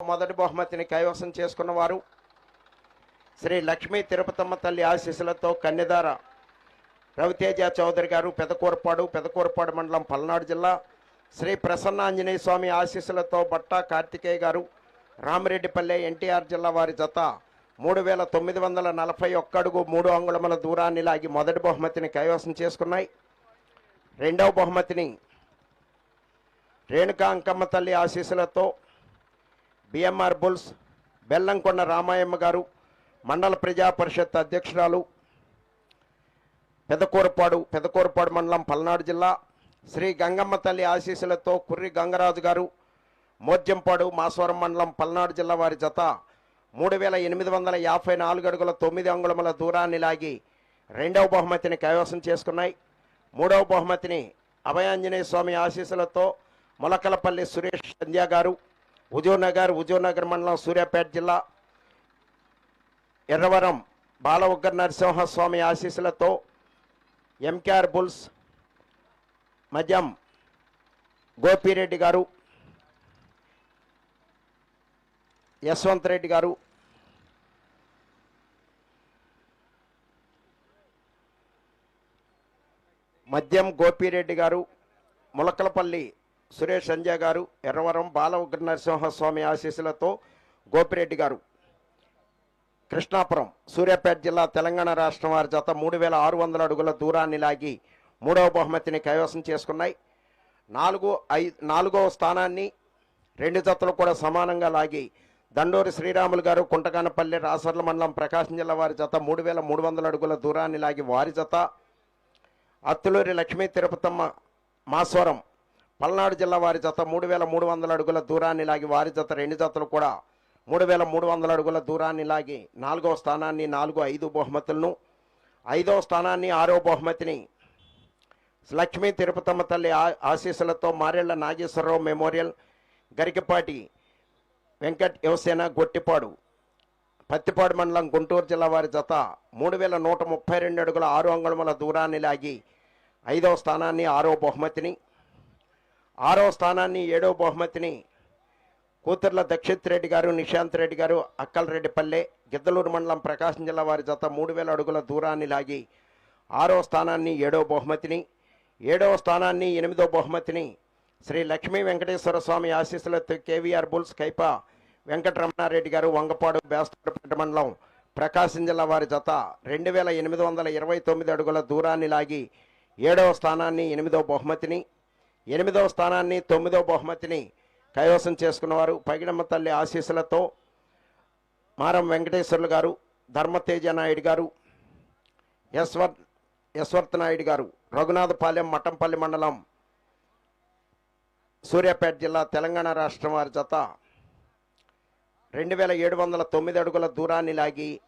మొదటి బహుమతిని కైవసం చేసుకున్న వారు శ్రీ లక్ష్మీ తిరుపతమ్మ తల్లి ఆశీస్సులతో కన్యదార రవితేజ చౌదరి గారు పెదకూరపాడు పెదకూరపాడు మండలం పల్నాడు జిల్లా శ్రీ ప్రసన్న ఆంజనేయ స్వామి ఆశీస్సులతో బట్టా కార్తికేయ గారు రామిరెడ్డిపల్లె ఎన్టీఆర్ జిల్లా వారి జత మూడు వేల తొమ్మిది వందల నలభై ఒక్కడుగు మూడు అంగుళముల దూరాన్ని లాగి మొదటి బహుమతిని కైవసం చేసుకున్నాయి. రెండవ బహుమతిని రేణుకా అంకమ్మ తల్లి ఆశీస్సులతో బిఎంఆర్ బుల్స్ బెల్లంకొండ రామాయమ్మ గారు మండల ప్రజా పరిషత్ అధ్యక్షురాలు పెదకూరపాడు పెదకూరపాడు మండలం పల్నాడు జిల్లా శ్రీ గంగమ్మ తల్లి ఆశీస్సులతో కుర్రి గంగరాజు గారు మోద్యంపాడు మాస్వరం మండలం పల్నాడు జిల్లా వారి జత మూడు వేల ఎనిమిది వందల యాభై నాలుగు అడుగుల తొమ్మిది అంగుళముల దూరాన్ని లాగి రెండవ బహుమతిని కైవసం చేసుకున్నాయి. మూడవ బహుమతిని అభయాంజనేయ స్వామి ఆశీస్సులతో మొలకలపల్లి సురేష్ సంధ్యా గారు హుజూర్నగర్ హుజూర్నగర్ మండలం సూర్యాపేట జిల్లా ఎర్రవరం బాల ఉగ్గర నరసింహస్వామి ఆశీస్సులతో ఎంకేఆర్ బుల్స్ మద్యం గోపిరెడ్డి గారు యశ్వంత్ రెడ్డి గారు మద్యం గోపిరెడ్డి గారు ములకలపల్లి సురేష్ సంజయ్ గారు ఎర్రవరం బాల ఉగ్ర నరసింహస్వామి ఆశీస్సులతో గోపిరెడ్డి గారు. కృష్ణాపురం సూర్యాపేట జిల్లా తెలంగాణ రాష్ట్రం వారి జత మూడు వేల ఆరు వందల అడుగుల దూరాన్ని లాగి మూడవ బహుమతిని కైవసం చేసుకున్నాయి. నాలుగు ఐ నాలుగవ స్థానాన్ని రెండు జతలు కూడా సమానంగా లాగి దండూరి శ్రీరాములు గారు కుంటకానపల్లి రాసర్ల మండలం ప్రకాశం జిల్లా వారి జత మూడు వేల మూడు వందల అడుగుల దూరాన్ని లాగి వారి జత అత్తులూరి లక్ష్మీ తిరుపతమ్మ మాస్వరం పల్నాడు జిల్లా వారి జత మూడు వేల మూడు వందల అడుగుల దూరాన్ని లాగి వారి జత రెండు జతలు కూడా మూడు వేల మూడు వందల అడుగుల దూరాన్ని లాగి నాలుగవ స్థానాన్ని నాలుగు ఐదు బహుమతులను ఐదవ స్థానాన్ని ఆరో బహుమతిని లక్ష్మీ తిరుపతమ్మ తల్లి ఆశీస్సులతో మారెళ్ళ నాగేశ్వరరావు మెమోరియల్ గరికపాటి వెంకట్ యువసేన గొట్టిపాడు పత్తిపాడు మండలం గుంటూరు జిల్లా వారి జత మూడు వేల నూట ముప్పై రెండు అడుగుల ఆరు అంగుళముల దూరాన్ని లాగి ఐదవ స్థానాన్ని ఆరో బహుమతిని ఆరో స్థానాన్ని ఏడో బహుమతిని కూతుర్ల దక్షిత్ రెడ్డి గారు నిశాంత్ రెడ్డి గారు అక్కలరెడ్డిపల్లె గిద్దలూరు మండలం ప్రకాశం జిల్లా వారి జత మూడు వేల అడుగుల దూరాన్ని లాగి ఆరో స్థానాన్ని ఏడో బహుమతిని ఏడవ స్థానాన్ని ఎనిమిదో బహుమతిని శ్రీ లక్ష్మీ వెంకటేశ్వర స్వామి ఆశీస్సులతో కేవీఆర్ బుల్స్ కైపా వెంకటరమణారెడ్డి గారు వంగపాడు బేస్తపేట మండలం ప్రకాశం జిల్లా వారి జత రెండు వేల ఎనిమిది వందల ఇరవై తొమ్మిది అడుగుల దూరాన్ని లాగి ఏడవ స్థానాన్ని ఎనిమిదో బహుమతిని ఎనిమిదవ స్థానాన్ని తొమ్మిదో బహుమతిని కైవసం చేసుకున్నవారు పగిడమ్మ తల్లి ఆశీస్సులతో మారం వెంకటేశ్వర్లు గారు ధర్మతేజ నాయుడు గారు యశ్వర్ యశ్వర్త్ నాయుడు గారు రఘునాథపాలెం మఠంపల్లి మండలం సూర్యాపేట జిల్లా తెలంగాణ రాష్ట్రం వారి జత. రెండు వేల ఏడు వందల తొమ్మిది అడుగుల దూరాన్ని లాగి